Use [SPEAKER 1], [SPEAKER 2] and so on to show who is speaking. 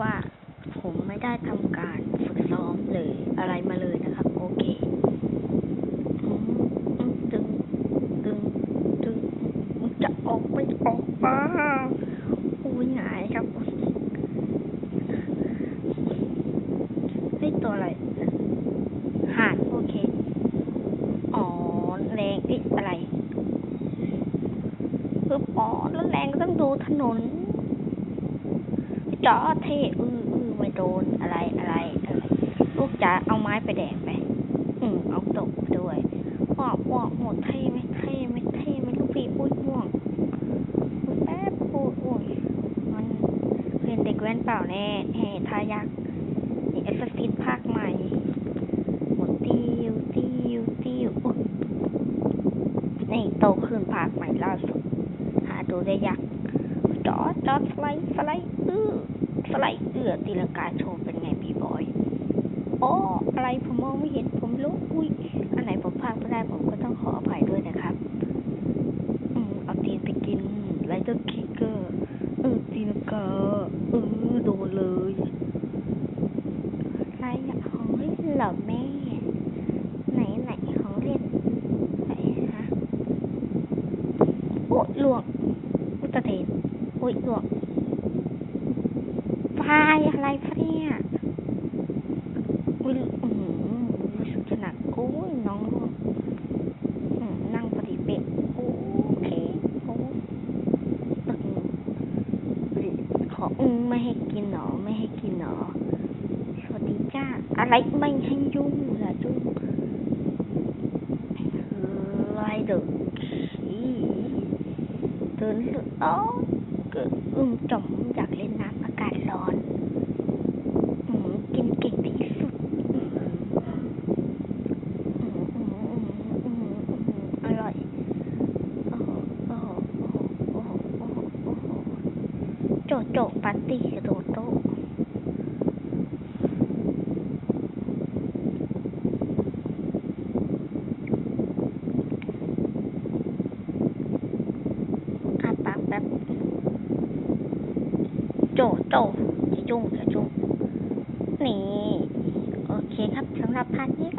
[SPEAKER 1] ว่าผมไม่ได้ทำการฝึกซ้อมเลยอะไรมาเลยนะครับ โอเคตึงตึงตึงจะออกไม่ออกมาอุ้ยหงายครับเฮ้ยตัวอะไรหาดโอเค อ๋อแรงอีอะไรคืออ๋อแล้วแรงก็ต้องดูถนน จอเท่อืออือไม่โดนอะไรอะไรอะไรลูกจ๋าเอาไม้ไปแดกไปอืมเอาตกด้วยว้าวว้าวหมดเท่ไหมเท่ไหมเท่ไหมลูกพี่อุ้ยม่วงแป๊บโอ้ยโอ้ยมันเรียนเด็กแว่นเปล่าแน่แห่ทายักนี่เอสซินภาคใหม่หมดติ้วติ้วติ้วอุ๊ยนี่โตขึ้นภาคใหม่ล่าสุดหาดูได้ยาก จอดจอสไลด์สไลด์อื้อสไลด์เอื้อตีลังกาโชว์เป็นไงพี่บอยอ้ออะไรผมมองไม่เห็นผมรู้อุ้ยอันไหนผมพลากไม่ได้ผมก็ต้องขออภัยด้วยนะครับ อืมเอาตีนไปกินไลเดอร์คิกเกอร์เออตีลังกาเออโดนเลยอะไรอะของเล่นเหรอแม่ไหนไหนของเล่นไหนฮะโอ้หลวง โอ้ยหลวงพายอะไรเนี่ยอุ้ยอือหือรู้สึกจะหนักโอ้ยน้องร่วงอืมนั่งพอดีเปะโอเคโอ้อืมดิขออืมไม่ให้กินหนอไม่ให้กินหนอสวัสดีจ้าอะไรไม่ให้ยุ่งละจุ้งไล่เด็กขี้เดิน เกิดอึมจอมอยากเล่นน้ำอากาศร้อนอืมกินเก่งที่สุดอืมอืมอืมอืมอืมอืมอร่อยโอ้โหโอ้โหโอ้โหโอ้โหโอ้โหโอ้โหโจโจปาร์ตี้กระโดดโต๊ะอาปากแบบ โจโจจะจุ้งจะจุ้งนี่ โอเคครับสำหรับพาร์ทนี้